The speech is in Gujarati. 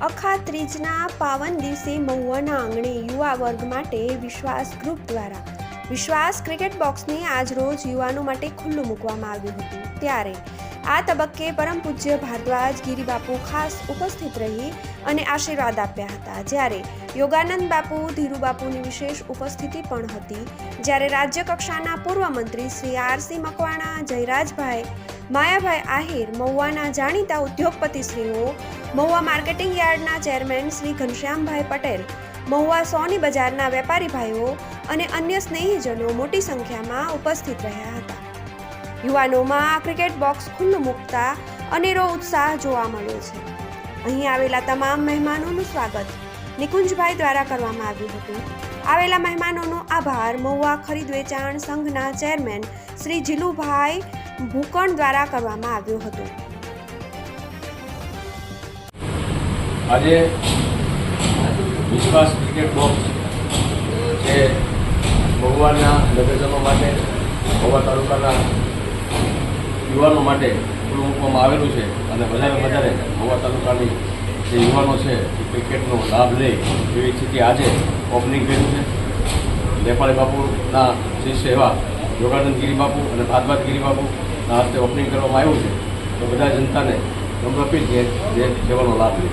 અખા ત્રીજના પાવન દિવસે મહુવાના આંગણે યુવા વર્ગ માટે વિશ્વાસ ગ્રુપ દ્વારા વિશ્વાસ ક્રિકેટ બોક્સને આજરોજ યુવાનો માટે ખુલ્લું મૂકવામાં આવ્યું હતું. ત્યારે આ તબક્કે પરમ પૂજ્ય ભારદ્વાજ ગિરિબાપુ ખાસ ઉપસ્થિત રહી અને આશીર્વાદ આપ્યા હતા. જ્યારે યોગાનંદ બાપુ, ધીરુબાપુની વિશેષ ઉપસ્થિતિ પણ હતી. જ્યારે રાજ્ય કક્ષાના પૂર્વ મંત્રી શ્રી આરસી મકવાણા, જયરાજભાઈ માયાભાઈ આહિર, મહુવાના જાણીતા ઉદ્યોગપતિશ્રીઓ મહુવા માર્કેટિંગ યાર્ડના ચેરમેન શ્રી ઘનશ્યામભાઈ પટેલ, મહુવા સોની બજારના વેપારી ભાઈઓ અને અન્ય સ્નેહીજનો મોટી સંખ્યામાં ઉપસ્થિત રહ્યા હતા. યુવાનોમાં આ ક્રિકેટ બોક્સ ખુલ્લું મૂકતા અનેરો ઉત્સાહ જોવા મળ્યો છે. અહીં આવેલા તમામ મહેમાનોનું સ્વાગત નિકુંજભાઈ દ્વારા કરવામાં આવ્યું હતું. આવેલા મહેમાનોનો આભાર મહુવા ખરીદ વેચાણ સંઘના ચેરમેન શ્રી જીલુભાઈ ભૂકણ દ્વારા કરવામાં આવ્યું હતું. આજે વિશ્વાસ ક્રિકેટ બોક્સ જે ભગવાનના નગરજનો માટે, મહુવા તાલુકાના યુવાનો માટે ખુલ્લું મૂકવામાં આવેલું છે અને વધારે વધારે ભવા તાલુકાની જે યુવાનો છે એ ક્રિકેટનો લાભ લે એવી સ્થિતિ આજે ઓપનિંગ કર્યું છે. નેપાળી બાપુના શિષ્ય એવા યોગાનંદ ગિરી બાપુ અને ભાદભાદ ગિરી હસ્તે ઓપનિંગ કરવામાં આવ્યું છે તો બધા જનતાને નમ્ર અપીલ છે જે સેવાનો લાભ લે.